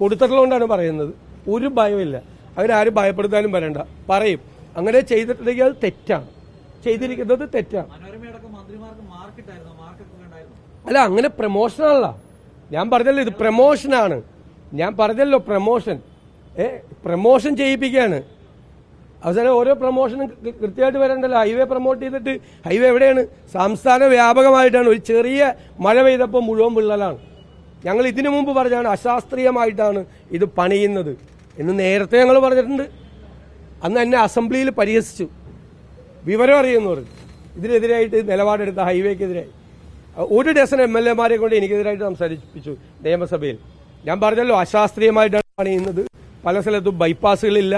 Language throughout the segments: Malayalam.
കൊടുത്തിട്ടുള്ളതുകൊണ്ടാണ് പറയുന്നത്. ഒരു ഭയമില്ല അവരാരും ഭയപ്പെടുത്താനും വരണ്ട. പറയും. അങ്ങനെ ചെയ്തിട്ടുണ്ടെങ്കിൽ അത് തെറ്റാണ്. ചെയ്തിരിക്കുന്നത് തെറ്റാണ്. അല്ല അങ്ങനെ പ്രമോഷനല്ല ഞാൻ പറഞ്ഞല്ലോ ഇത് പ്രമോഷനാണ് ഞാൻ പറഞ്ഞല്ലോ പ്രമോഷൻ ഏ പ്രമോഷൻ ചെയ്യിപ്പിക്കുകയാണ്. അവസാനം ഓരോ പ്രമോഷനും കൃത്യമായിട്ട് വരണ്ടല്ലോ. ഹൈവേ പ്രൊമോട്ട് ചെയ്തിട്ട് ഹൈവേ എവിടെയാണ്? സംസ്ഥാന വ്യാപകമായിട്ടാണ് ഒരു ചെറിയ മഴ പെയ്തപ്പോൾ മുഴുവൻ വിള്ളലാണ്. ഞങ്ങൾ ഇതിനു മുമ്പ് പറഞ്ഞാണ് അശാസ്ത്രീയമായിട്ടാണ് ഇത് പണിയുന്നത് എന്ന് നേരത്തെ ഞങ്ങൾ പറഞ്ഞിട്ടുണ്ട്. അന്ന് എന്നെ അസംബ്ലിയിൽ പരിഹസിച്ചു. വിവരം അറിയുന്നവർ ഇതിനെതിരായിട്ട് നിലപാടെടുത്ത ഹൈവേക്കെതിരായി ഒരു ഡസൻ എം എൽ എമാരെ കൊണ്ട് എനിക്കെതിരായിട്ട് സംസാരിപ്പിച്ചു നിയമസഭയിൽ. ഞാൻ പറഞ്ഞല്ലോ അശാസ്ത്രീയമായിട്ടാണ് പണിയുന്നത്. പല സ്ഥലത്തും ബൈപ്പാസുകളില്ല.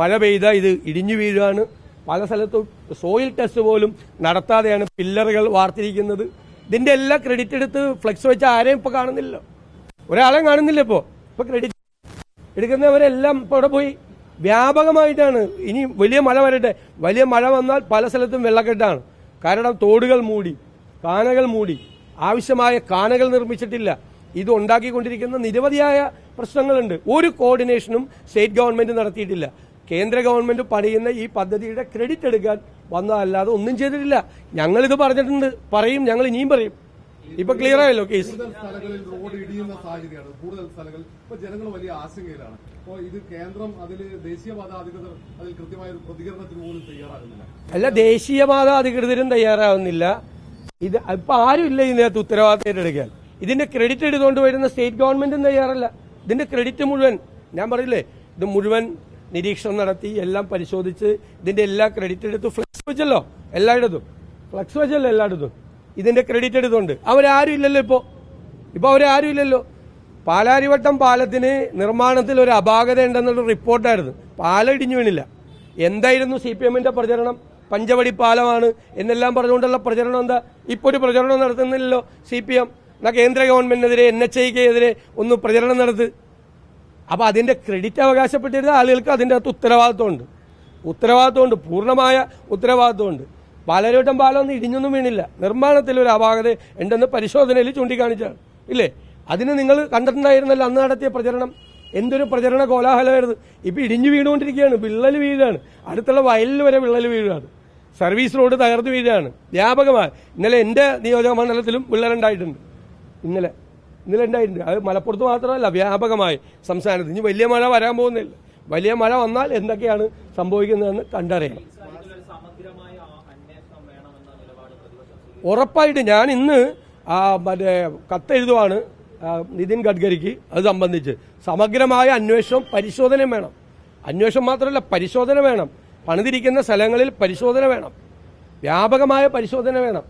മഴ പെയ്ത ഇത് ഇടിഞ്ഞു വീഴുകയാണ്. പല സ്ഥലത്തും സോയിൽ ടെസ്റ്റ് പോലും നടത്താതെയാണ് പില്ലറുകൾ വാർത്തിരിക്കുന്നത്. ഇതിന്റെ എല്ലാം ക്രെഡിറ്റ് എടുത്ത് ഫ്ലെക്സ് വെച്ച ആരെയും ഇപ്പൊ കാണുന്നില്ലല്ലോ ഒരാളെ കാണുന്നില്ല ഇപ്പോ. ഇപ്പൊ ക്രെഡിറ്റ് എടുക്കുന്നവരെല്ലാം ഇപ്പൊ അവിടെ പോയി. വ്യാപകമായിട്ടാണ്. ഇനി വലിയ മഴ വരട്ടെ. വലിയ മഴ വന്നാൽ പല സ്ഥലത്തും വെള്ളക്കെട്ടാണ്. കാരണം തോടുകൾ മൂടി കാനകൾ മൂടി. ആവശ്യമായ കാനകൾ നിർമ്മിച്ചിട്ടില്ല. ഇത് ഉണ്ടാക്കിക്കൊണ്ടിരിക്കുന്ന നിരവധിയായ പ്രശ്നങ്ങളുണ്ട്. ഒരു കോർഡിനേഷനും സ്റ്റേറ്റ് ഗവൺമെന്റ് നടത്തിയിട്ടില്ല. കേന്ദ്ര ഗവൺമെന്റ് പണിയുന്ന ഈ പദ്ധതിയുടെ ക്രെഡിറ്റ് എടുക്കാൻ വന്നതല്ലാതെ ഒന്നും ചെയ്തിട്ടില്ല. ഞങ്ങൾ ഇത് പറഞ്ഞിട്ടുണ്ട്. പറയും ഞങ്ങൾ ഇനിയും പറയും. ഇപ്പൊ ക്ലിയർ ആയല്ലോ കേസ് സ്ഥലങ്ങളിൽ റോഡ് ഇടിയുന്ന സാഹചര്യമാണ്. കൂടുതൽ ഇപ്പൊ ജനങ്ങൾ വലിയ ആശങ്കയിലാണ്. അപ്പോൾ ഇത് കേന്ദ്രം അതിൽ ദേശീയപാത അധികൃതർ അതിൽ കൃത്യമായ ഒരു പ്രതികരണത്തിന് പോലും തയ്യാറാകുന്നില്ല. അല്ല ദേശീയപാത അധികൃതരും തയ്യാറാവുന്നില്ല. ഇത് ഇപ്പൊ ആരും ഇല്ല ഇതിനകത്ത് ഉത്തരവാദിത്തം ഏറ്റെടുക്കാൻ. ഇതിന്റെ ക്രെഡിറ്റ് എടുത്തുകൊണ്ട് വരുന്ന സ്റ്റേറ്റ് ഗവൺമെന്റും തയ്യാറല്ല. ഇതിന്റെ ക്രെഡിറ്റ് മുഴുവൻ ഞാൻ പറയില്ലേ ഇത് മുഴുവൻ നിരീക്ഷണം നടത്തി എല്ലാം പരിശോധിച്ച് ഇതിന്റെ എല്ലാ ക്രെഡിറ്റ് എടുത്ത് വെച്ചല്ലോ എല്ലായിടത്തും. ഫ്ലക്സ് വെച്ചല്ലോ എല്ലായിടത്തും. ഇതിന്റെ ക്രെഡിറ്റ് എടുത്തുണ്ട്. അവരാരും ഇല്ലല്ലോ ഇപ്പോ. ഇപ്പൊ അവരാരും ഇല്ലല്ലോ. പാലാരിവട്ടം പാലത്തിന് നിർമ്മാണത്തിൽ ഒരു അപാകത ഉണ്ടെന്നുള്ള റിപ്പോർട്ടായിരുന്നു. പാലം ഇടിഞ്ഞു വീണില്ല. എന്തായിരുന്നു സി പി എമ്മിന്റെ പ്രചരണം? പഞ്ചവടി പാലമാണ് എന്നെല്ലാം പറഞ്ഞുകൊണ്ടുള്ള പ്രചരണം എന്താ? ഇപ്പൊ ഒരു പ്രചരണം നടത്തുന്നില്ലല്ലോ സി പി എം എന്നാ കേന്ദ്ര ഗവൺമെന്റിനെതിരെ എൻ എച്ച് ഐക്കെതിരെ ഒന്ന് പ്രചരണം നടത്ത്. അപ്പൊ അതിന്റെ ക്രെഡിറ്റ് അവകാശപ്പെട്ടിരുന്ന ആളുകൾക്ക് അതിന്റെ അകത്ത് ഉത്തരവാദിത്വമുണ്ട്. ഉത്തരവാദിത്വമുണ്ട്. പൂർണമായ ഉത്തരവാദിത്വമുണ്ട്. പാലരുവട്ടം പാലം ഒന്നും ഇടിഞ്ഞൊന്നും വീണില്ല. നിർമ്മാണത്തിൽ ഒരു അപാകത ഉണ്ടെന്ന് പരിശോധനയിൽ ചൂണ്ടിക്കാണിച്ചാണ്. ഇല്ലേ? അതിന് നിങ്ങൾ കണ്ടിട്ടുണ്ടായിരുന്നല്ലോ അന്ന് നടത്തിയ പ്രചരണം. എന്തൊരു പ്രചരണ കോലാഹലമായിരുന്നു. ഇപ്പം ഇടിഞ്ഞു വീണുകൊണ്ടിരിക്കുകയാണ്. വിള്ളൽ വീഴാണ്. അടുത്തുള്ള വയലിൽ വരെ വിള്ളൽ വീഴാണ്. സർവീസ് റോഡ് തകർന്നു വീഴാണ്. വ്യാപകമായി. ഇന്നലെ എന്റെ നിയോജക മണ്ഡലത്തിലും വിള്ളലുണ്ടായിട്ടുണ്ട് ഇന്നലെ. ഇന്നലെ ഉണ്ടായിട്ടുണ്ട്. അത് മലപ്പുറത്ത് മാത്രമല്ല വ്യാപകമായി സംസ്ഥാനത്ത്. ഇനി വലിയ മഴ വരാൻ പോകുന്നില്ല. വലിയ മഴ വന്നാൽ എന്തൊക്കെയാണ് സംഭവിക്കുന്നതെന്ന് കണ്ടറിയണം. ഉറപ്പായിട്ട് ഞാൻ ഇന്ന് മറ്റേ കത്തെഴുതുവാണ് നിതിൻ ഗഡ്കരിക്ക് അത് സംബന്ധിച്ച്. സമഗ്രമായ അന്വേഷണം പരിശോധനയും വേണം. അന്വേഷണം മാത്രമല്ല പരിശോധന വേണം. പണിതിരിക്കുന്ന സ്ഥലങ്ങളിൽ പരിശോധന വേണം. വ്യാപകമായ പരിശോധന വേണം.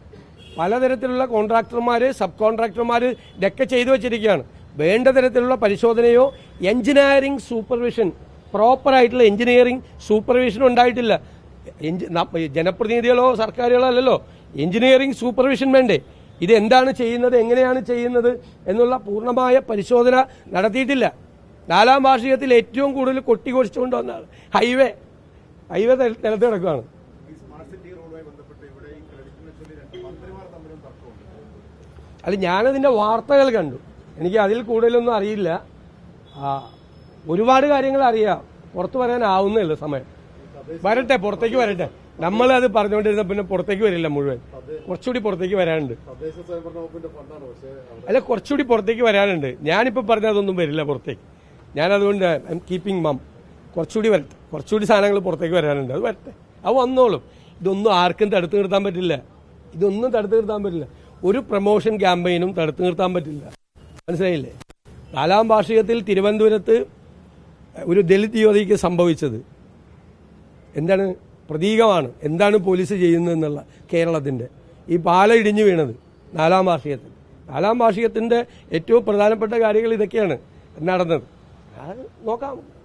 പലതരത്തിലുള്ള കോൺട്രാക്ടർമാർ സബ് കോൺട്രാക്ടർമാർ ഇതൊക്കെ ചെയ്തു വച്ചിരിക്കുകയാണ്. വേണ്ട തരത്തിലുള്ള പരിശോധനയോ എഞ്ചിനീയറിംഗ് സൂപ്പർവിഷൻ പ്രോപ്പറായിട്ടുള്ള എഞ്ചിനീയറിംഗ് സൂപ്പർവിഷൻ ഉണ്ടായിട്ടില്ല. ജനപ്രതിനിധികളോ സർക്കാരുകളോ അല്ലല്ലോ. എഞ്ചിനീയറിംഗ് സൂപ്പർവിഷൻ വേണ്ടേ? ഇത് എന്താണ് ചെയ്യുന്നത്? എങ്ങനെയാണ് ചെയ്യുന്നത്? എന്നുള്ള പൂർണമായ പരിശോധന നടത്തിയിട്ടില്ല. നാലാം വാർഷികത്തിൽ ഏറ്റവും കൂടുതൽ കൊട്ടിക്കൊടിച്ചുകൊണ്ട് വന്നാണ് ഹൈവേ ഹൈവേ നില- നിലത്ത് കിടക്കുകയാണ് അല്ല ഞാനതിന്റെ വാർത്തകൾ കണ്ടു. എനിക്ക് അതിൽ കൂടുതലൊന്നും അറിയില്ല. ആ, ഒരുപാട് കാര്യങ്ങൾ അറിയാം. പുറത്തു പറയാനാവുന്നില്ല സമയം. വരട്ടെ പുറത്തേക്ക് വരട്ടെ. നമ്മൾ അത് പറഞ്ഞുകൊണ്ടിരുന്ന പിന്നെ പുറത്തേക്ക് വരില്ല മുഴുവൻ. കുറച്ചുകൂടി പുറത്തേക്ക് വരാനുണ്ട്. അല്ല കുറച്ചുകൂടി പുറത്തേക്ക് വരാനുണ്ട്. ഞാനിപ്പോൾ പറഞ്ഞതൊന്നും വരില്ല പുറത്തേക്ക്. ഞാനതുകൊണ്ട് ഐ എം കീപ്പിംഗ് മം കുറച്ചുകൂടി വരട്ടെ കുറച്ചുകൂടി സാധനങ്ങൾ പുറത്തേക്ക് വരാനുണ്ട്. അത് വരട്ടെ. അത് വന്നോളും. ഇതൊന്നും ആർക്കും തടുത്തു നിർത്താൻ പറ്റില്ല. ഇതൊന്നും തടുത്തു നിർത്താൻ പറ്റില്ല. ഒരു പ്രൊമോഷൻ ക്യാമ്പയിനും തടുത്തു നിർത്താൻ പറ്റില്ല. മനസ്സിലായില്ലേ? നാലാം വാർഷികത്തിൽ തിരുവനന്തപുരത്ത് ഒരു ദലിത് യുവതിക്ക് സംഭവിച്ചത്. എന്താണ് പ്രതീകമാണ്. എന്താണ് പോലീസ് ചെയ്യുന്നതെന്നുള്ള കേരളത്തിന്റെ ഈ പാല ഇടിഞ്ഞു വീണത് നാലാം വാർഷികത്തിൽ. നാലാം വാർഷികത്തിന്റെ ഏറ്റവും പ്രധാനപ്പെട്ട കാര്യങ്ങൾ ഇതൊക്കെയാണ് നടന്നത്. നോക്കാം.